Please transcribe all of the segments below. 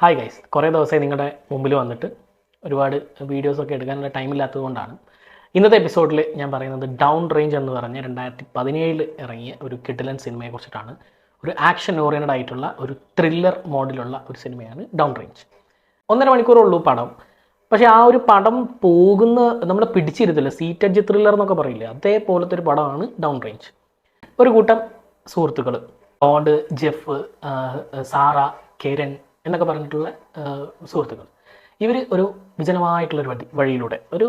Hi guys കുറേ ദിവസമായി നിങ്ങളുടെ മുമ്പിൽ വന്നിട്ട് ഒരുപാട് വീഡിയോസൊക്കെ എടുക്കാനുള്ള ടൈമില്ലാത്തത് കൊണ്ടാണ് ഇന്നത്തെ എപ്പിസോഡിൽ ഞാൻ പറയുന്നത് ഡൗൺ റേഞ്ച് എന്ന് പറഞ്ഞ രണ്ടായിരത്തി പതിനേഴിൽ ഇറങ്ങിയ ഒരു കിഡിലൻ സിനിമയെ കുറിച്ചിട്ടാണ്. ഒരു ആക്ഷൻ ഓറിയന്റഡ് ആയിട്ടുള്ള ഒരു ത്രില്ലർ മോഡലുള്ള ഒരു സിനിമയാണ് ഡൗൺ റേഞ്ച് ഒന്നര മണിക്കൂറേ ഉള്ളൂ പടം. പക്ഷേ ആ ഒരു പടം പോകുന്ന നമ്മൾ പിടിച്ചിരുത്തില്ല. സീറ്റ് അജ് ത്രില്ലർ എന്നൊക്കെ പറയില്ലേ അതേപോലത്തെ ഒരു പടമാണ് ഡൗൺ റേഞ്ച് ഒരു കൂട്ടം സുഹൃത്തുക്കൾ ഓഡ് ജെഫ് സാറ കെരൻ എന്നൊക്കെ പറഞ്ഞിട്ടുള്ള സുഹൃത്തുക്കൾ. ഇവർ ഒരു വിജനമായിട്ടുള്ളൊരു വഴി വഴിയിലൂടെ ഒരു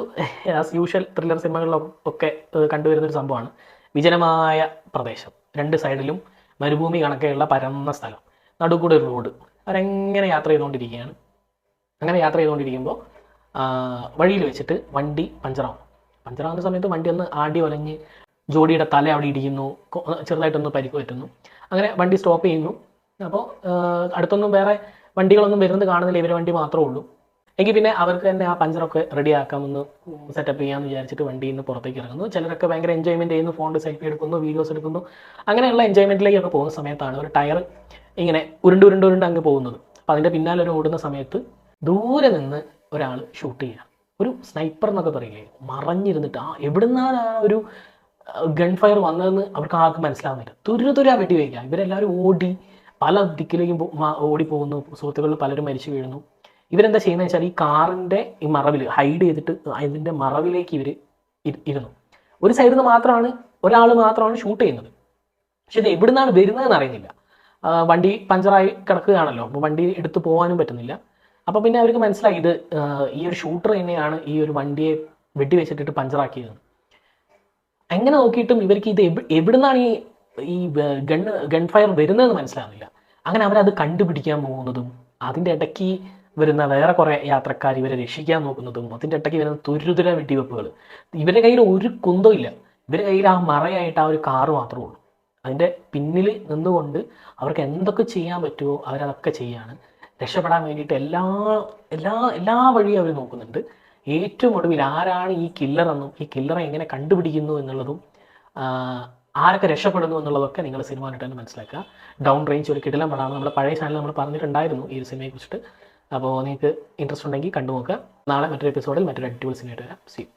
ആസ് യൂഷ്വൽ ത്രില്ലർ സിനിമകളിലും ഒക്കെ കണ്ടുവരുന്നൊരു സംഭവമാണ് വിജനമായ പ്രദേശം. രണ്ട് സൈഡിലും മരുഭൂമി കണക്കെയുള്ള പരന്ന സ്ഥലം. നടുക്കൂടെ ഒരു റോഡ്. അവരെങ്ങനെ യാത്ര ചെയ്തുകൊണ്ടിരിക്കുകയാണ്. അങ്ങനെ യാത്ര ചെയ്തുകൊണ്ടിരിക്കുമ്പോൾ വഴിയിൽ വെച്ചിട്ട് വണ്ടി പഞ്ചറാവും. പഞ്ചറാവുന്ന സമയത്ത് വണ്ടി ഒന്ന് ആടി ഒലഞ്ഞ് ജോഡിയുടെ തല അവിടെ ഇടിക്കുന്നു ചെറുതായിട്ടൊന്ന് പരിക്ക് പറ്റുന്നു. അങ്ങനെ വണ്ടി സ്റ്റോപ്പ് ചെയ്യുന്നു. അപ്പോൾ അടുത്തൊന്നും വേറെ വണ്ടികളൊന്നും വരുന്നത് കാണുന്നില്ല. ഇവരെ വണ്ടി മാത്രമേ ഉള്ളൂ. എങ്കിൽ പിന്നെ അവർക്ക് തന്നെ ആ പഞ്ചറൊക്കെ റെഡി ആക്കാമെന്ന് സെറ്റപ്പ് ചെയ്യാമെന്ന് വിചാരിച്ചിട്ട് വണ്ടിയിൽ നിന്ന് പുറത്തേക്ക് ഇറങ്ങുന്നു. ചിലരൊക്കെ ഭയങ്കര എൻജോയ്മെന്റ് ചെയ്യുന്നു. ഫോണിൽ സെൽഫി എടുക്കുന്നു വീഡിയോസ് എടുക്കുന്നു. അങ്ങനെയുള്ള എൻജോയ്മെന്റിലേക്കൊക്കെ പോകുന്ന സമയത്താണ് ഒരു ടയർ ഇങ്ങനെ ഉരുണ്ട് ഉരുണ്ട് ഉരുണ്ട് അങ്ങ് പോകുന്നത്. അപ്പോൾ അതിന്റെ പിന്നാലെ ഒരു ഓടുന്ന സമയത്ത് ദൂരെ നിന്ന് ഒരാൾ ഷൂട്ട് ചെയ്യുക. ഒരു സ്നൈപ്പർ എന്നൊക്കെ പറയില്ലേ മറഞ്ഞിരുന്നിട്ട് ആ എവിടുന്നാണ് ആ ഒരു ഗൺ ഫയർ വന്നതെന്ന് അവർക്ക് ആർക്കും മനസ്സിലാവുന്നില്ല. തുരു തുരാ വെടി വയ്ക്കുക ഇവരെല്ലാവരും ഓടി പല ദിക്കിലേക്കും ഓടിപ്പോകുന്നു. സുഹൃത്തുക്കളിൽ പലരും മരിച്ചു വീഴുന്നു. ഇവരെന്താ ചെയ്യുന്നത് വെച്ചാൽ ഈ കാറിന്റെ ഈ മറവിൽ ഹൈഡ് ചെയ്തിട്ട് അതിന്റെ മറവിലേക്ക് ഇവർ ഇരുന്നു. ഒരു സൈഡിൽ നിന്ന് മാത്രമാണ് ഒരാൾ മാത്രമാണ് ഷൂട്ട് ചെയ്യുന്നത്. പക്ഷെ ഇത് എവിടുന്നാണ് വരുന്നതെന്ന് അറിയുന്നില്ല. വണ്ടി പഞ്ചറായി കിടക്കുകയാണല്ലോ. അപ്പോൾ വണ്ടി എടുത്ത് പോകാനും പറ്റുന്നില്ല. അപ്പോൾ പിന്നെ അവർക്ക് മനസ്സിലായി ഇത് ഈ ഒരു ഷൂട്ടർ തന്നെയാണ് ഈ ഒരു വണ്ടിയെ വെട്ടിവെച്ചിട്ടിട്ട് പഞ്ചറാക്കിയത്. അങ്ങനെ നോക്കിയിട്ടും ഇവർക്ക് ഇത് എവിടെ എവിടുന്നാണ് ഈ ഈ ഗൺ ഗൺ ഫയർ വരുന്നതെന്ന് മനസ്സിലാവുന്നില്ല. അങ്ങനെ അവരത് കണ്ടുപിടിക്കാൻ പോകുന്നതും അതിന്റെ ഇടയ്ക്ക് വരുന്ന വേറെ കുറേ യാത്രക്കാർ ഇവരെ രക്ഷിക്കാൻ നോക്കുന്നതും അതിന്റെ ഇടയ്ക്ക് വരുന്ന തുരുതുര വെടിവെപ്പുകൾ ഇവരുടെ കയ്യിൽ ഒരു കുന്തവും ഇല്ല. ഇവരുടെ കയ്യിൽ ആ മറയായിട്ട് ആ ഒരു കാറ് മാത്രമേ ഉള്ളൂ. അതിന്റെ പിന്നിൽ നിന്നുകൊണ്ട് അവർക്ക് എന്തൊക്കെ ചെയ്യാൻ പറ്റുമോ അവരതൊക്കെ ചെയ്യാണ്. രക്ഷപ്പെടാൻ വേണ്ടിയിട്ട് എല്ലാ എല്ലാ എല്ലാ വഴിയും അവർ നോക്കുന്നുണ്ട്. ഏറ്റവും ഒടുവിൽ ആരാണ് ഈ കില്ലറെന്നും ഈ കില്ലറെ എങ്ങനെ കണ്ടുപിടിക്കുന്നു എന്നുള്ളതും ആരൊക്കെ രക്ഷപ്പെടുന്നു എന്നുള്ളതൊക്കെ നിങ്ങൾ സിനിമ കണ്ടിട്ട് തന്നെ മനസ്സിലാക്കുക. ഡൗൺ റേഞ്ച് ഒരു കിടിലം പടമാണ്. നമ്മുടെ പഴയ ചാനൽ നമ്മൾ പറഞ്ഞിട്ടുണ്ടായിരുന്നു ഈ ഒരു സിനിമയെ കുറിച്ചിട്ട്. അപ്പോൾ നിങ്ങൾക്ക് ഇൻട്രസ്റ്റ് ഉണ്ടെങ്കിൽ കണ്ടു നോക്കുക നാളെ മറ്റൊരു എപ്പിസോഡിൽ മറ്റൊരു അടിപൊളി സിനിമയായിട്ട് വരാം. സി